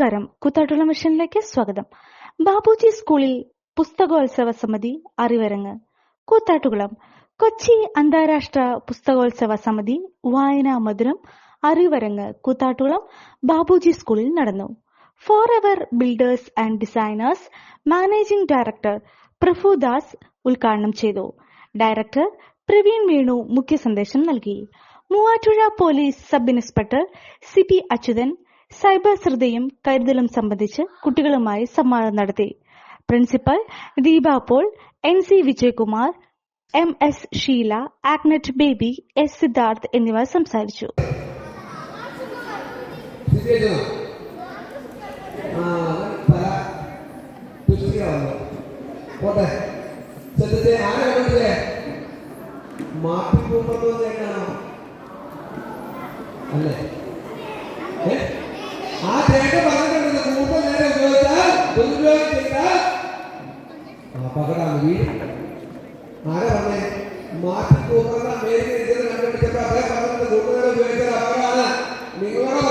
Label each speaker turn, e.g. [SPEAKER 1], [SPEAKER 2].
[SPEAKER 1] നമസ്കാരം. കുത്താട്ടുള്ള മിഷനിലേക്ക് സ്വാഗതം. ബാബുജി സ്കൂളിൽ പുസ്തകോത്സവ സമിതി അറിവരങ്ങ്. കൂത്താട്ടുകുളം. കൊച്ചി അന്താരാഷ്ട്ര പുസ്തകോത്സവ സമിതി വായനാ മധുരം അറിവരങ്ങ് കൂത്താട്ടുകുളം ബാബുജി സ്കൂളിൽ നടന്നു. Forever builders and designers managing director Prafudas ഉദ്ഘാടനം ചെയ്തു. ഡയറക്ടർ പ്രവീൺ വേണു മുഖ്യ സന്ദേശം നൽകി. Muvattupuzha police sub inspector C P Achuthan cyber ശ്രദ്ധയും കരുതലും സംബന്ധിച്ച് കുട്ടികളുമായി സംവാദം നടത്തി principal Deepa Paul N C Vijayakumar M S Sheela Agnet Baby S Siddharth എന്നിവർ സംസാരിച്ചു?
[SPEAKER 2] ఆ తేట పగడండి కూప నేరే పోతా దుర్యోగం చేస్తా ఆ పగడాలి ఆగవనే మాటి కూపన మేరే ఇద్దరు నన్ను చెప్పా అదే పగడండి కూప నేరే పోయితే అపగాన మిగలగా